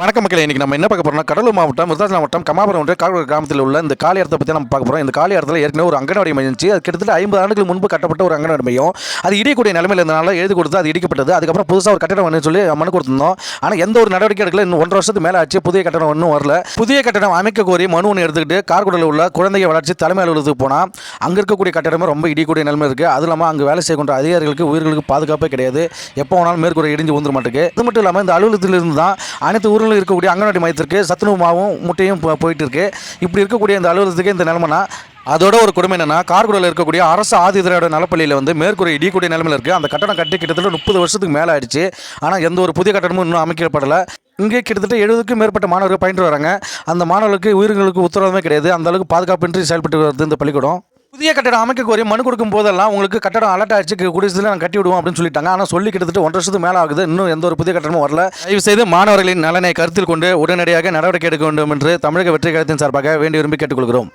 வணக்கம் மக்களே இன்றைக்கி நம்ம என்ன பார்க்க போகிறோம்னா கடலூர் மாவட்டம் விருதாச்சலம் மாவட்டம் கமாபுரம் ஒன்றிய கால்வர கிராமத்தில் உள்ள இந்த காலி இடத்தை பற்றி நம்ம பார்க்க போகிறோம் இந்த காலி இடத்துல ஏற்கனவே ஒரு அங்கன்வாடி மையம் இருந்துச்சு அது கிட்டத்தட்ட ஐம்பது ஆண்டுகளுக்கு முன்பு கட்டப்பட்ட ஒரு அங்கன்வாடி மையம் அது இடியக்கூடிய நிலைமையில் இருந்தனால எழுதி கொடுத்து அது இடிக்கப்பட்டது. அதுக்கப்புறம் புதுசாக ஒரு கட்டடம் வந்து சொல்லி மனு கொடுத்துருந்தோம். ஆனால் எந்த ஒரு நடவடிக்கை எடுக்கல. இன்னும் ஒன்றரை வருஷத்துக்கு மேலே ஆச்சு. புதிய கட்டடம் ஒன்றும் வரல. புதிய கட்டடம் அமைக்க கோரி மனு ஒன்று எடுத்துக்கிட்டு கார்குடலில் உள்ள குழந்தைய வளர்ச்சி தலைமை அலுவலகத்துக்கு போனால் அங்கே இருக்கக்கூடிய கட்டடமே ரொம்ப இடிக்கூடிய நிலைமை இருக்குது அது இல்லாமல் அங்கே வேலை செய்யக்கூடிய அதிகாரிகளுக்கு உயிர்களுக்கு பாதுகாப்பே கிடையாது. எப்போ வேணாலும் மேற்கூரை இடிஞ்சு வந்துட மாட்டேங்குது இது மட்டும் இல்லாமல் இந்த அலுவலகத்திலிருந்து தான் அனைத்து ஊர்களும் இருக்கக்கூடிய அங்கன்வாடி மையத்திற்கு சத்துணவு மாவும் முட்டையும் போயிட்டு இருக்கு இப்படி இருக்கக்கூடிய இந்த அலுவலகத்துக்கு இந்த நிலமனா அதோட ஒரு கொடுமை என்னன்னா கார்குடலில் இருக்கக்கூடிய அரசு ஆதிதிராவிட நலப்பள்ளியில் வந்து மேற்கூரை இடியக்கூடிய நிலமையில் இருக்குது அந்த கட்டணம் கட்டி கிட்டத்தட்ட முப்பது வருஷத்துக்கு மேலே ஆயிடுச்சு. ஆனால் எந்த ஒரு புதிய கட்டணமும் இன்னும் அமைக்கப்படலை. இங்கே கிட்டத்தட்ட எழுபதுக்கும் மேற்பட்ட மாணவர்கள் பயின்று வராங்க. அந்த மாணவர்களுக்கு உயிர்களுக்கு உத்தரவாதமே கிடையாது. அந்த அளவுக்கு பாதுகாப்பின்றி செயல்பட்டு வருது இந்த பள்ளிக்கூடம். புதிய கட்டடம் அமைக்க கோரி மனு கொடுக்கும் போதெல்லாம் உங்களுக்கு கட்டடம் அலர்ட் ஆயிடுச்சு குடிசையில் நாங்கள் கட்டி விடுவோம் அப்படின்னு சொல்லிட்டாங்க. ஆனால் சொல்லி கிட்டத்தட்ட ஒன்றரை வருஷத்துக்கு மேலே ஆகுது. இன்னும் எந்த ஒரு புதிய கட்டணமும் வரல. தயவு செய்து மாணவர்களின் நலனை கருத்தில் கொண்டு உடனடியாக நடவடிக்கை எடுக்க வேண்டும் என்று தமிழக வெற்றி கழகத்தின் சார்பாக வேண்டி விரும்பி கேட்டுக்கொள்கிறோம்.